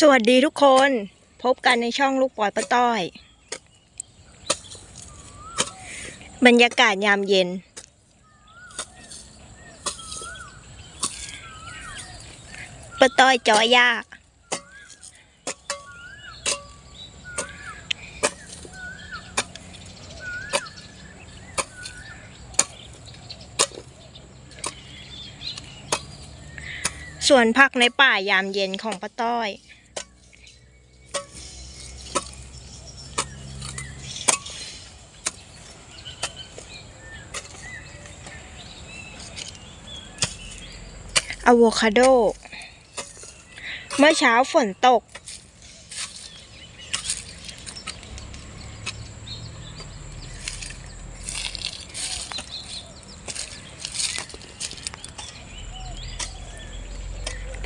สวัสดีทุกคนพบกันในช่องลูกปอยป้าต้อย บรรยากาศยามเย็น ป้าต้อยจอย่าส่วนผักในป่ายามเย็นของป้าต้อย อะโวคาโด เมื่อเช้าฝนตก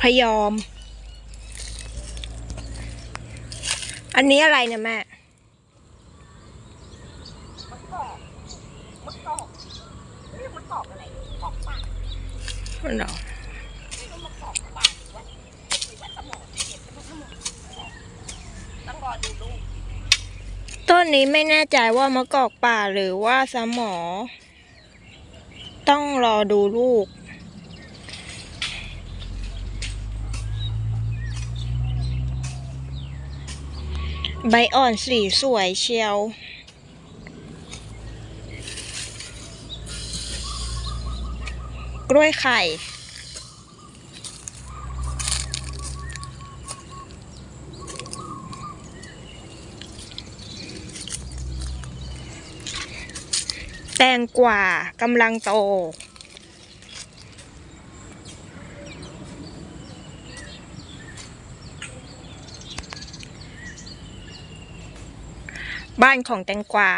พยอม อันนี้อะไรเนี่ยแม่มันหรอ นนี้ไม่แน่ใจว่ามะกอกป่าหรือว่าสมอ ต้องรอดูลูก ใบอ่อนสีสวยเชียวกล้วยไข่ แตงกวากำลังโต บ้านของแตงกวา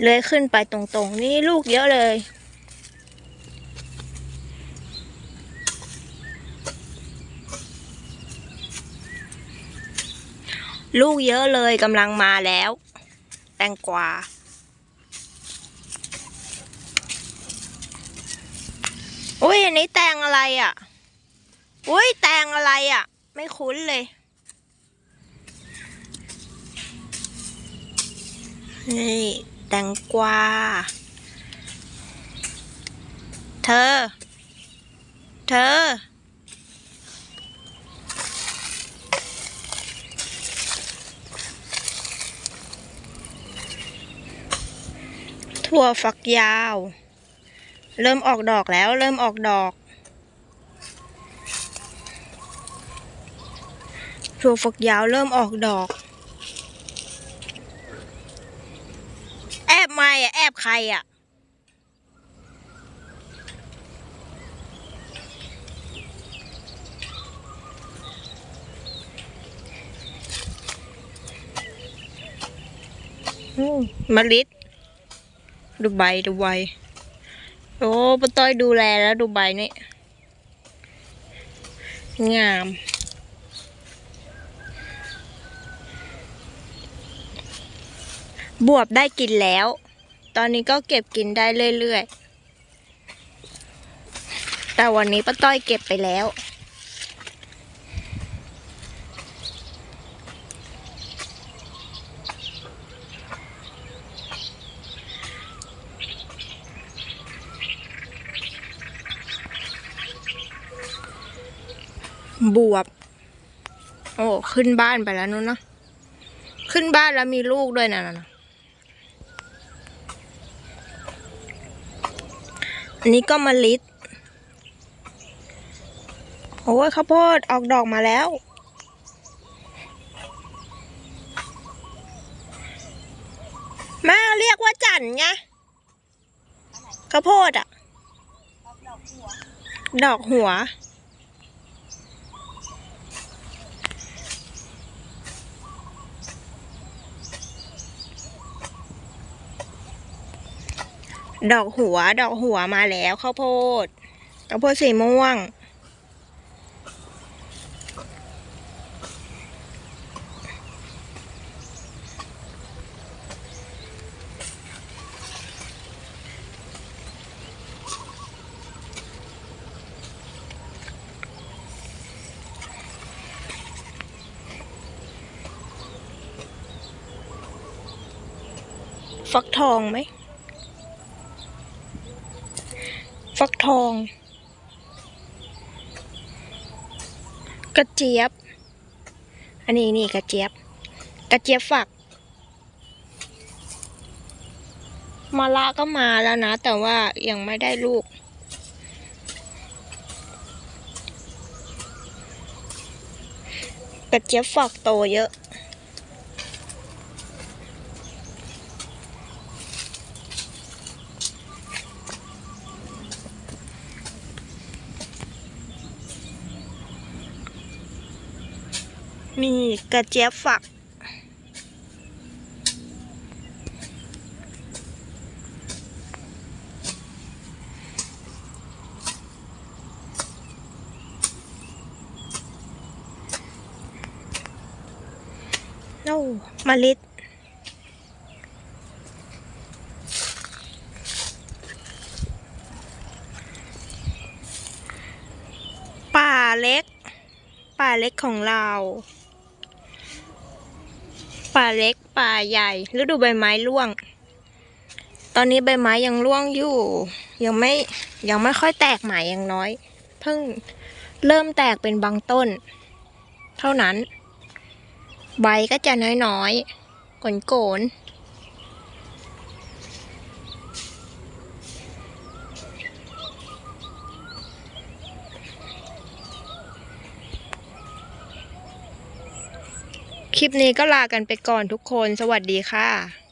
เลื้อยขึ้นไปตรงๆ นี่ลูกเยอะเลย ลูกเยอะเลยกำลังมาแล้ว แตงกวา อุ้ยอันนี้แตงอะไรอะ อุ้ยแตงอะไรอะ ไม่คุ้นเลย นี่ แตงกวา เธอ เธอ ถั่วฝักยาว เริ่มออกดอกแล้ว เริ่มออกดอกถั่วฝักยาวเริ่มออกดอก แอบไม่อะแอบใครอะมะลิดดูใบดูใบ อ้ป้าต้อยดูแลแล้วดูใบนี่ งาม บวบได้กินแล้ว ตอนนี้ก็เก็บกินได้เรื่อยๆ แต่วันนี้ป้าต้อยเก็บไปแล้ว บวบ โอ้ขึ้นบ้านไปแล้วนู้นนะขึ้นบ้านแล้วมีลูกด้วยนะนะนะอันนี้ก็มะลิดโอ้ยข้าวโพดออกดอกมาแล้วม่เรียกว่าจันไงข้าวโพดอะดอกหัว ดอกหัว ดอกหัวมาแล้วข้าวโพดข้าวโพดสีม่วง ฟักทองไหม ฟักทอง กระเจี๊ยบ อันนี้นี่กระเจี๊ยบ กระเจี๊ยบฝัก มาละก็มาแล้วนะ แต่ว่ายังไม่ได้ลูก กระเจี๊ยบฝักโตเยอะ นี่กระเจี๊ยบฝัก โอ้มะลิดป่าเล็ก ป่าเล็กของเรา ป่าเล็กป่าใหญ่ฤดูใบไม้ร่วง ตอนนี้ใบไม้ยังร่วงอยู่ ยังไม่ยังไม่ค่อยแตกใหม่ยังน้อย เพิ่งเริ่มแตกเป็นบางต้น เท่านั้น ใบก็จะน้อยๆโกนโกน คลิปนี้ก็ลากันไปก่อนทุกคน สวัสดีค่ะ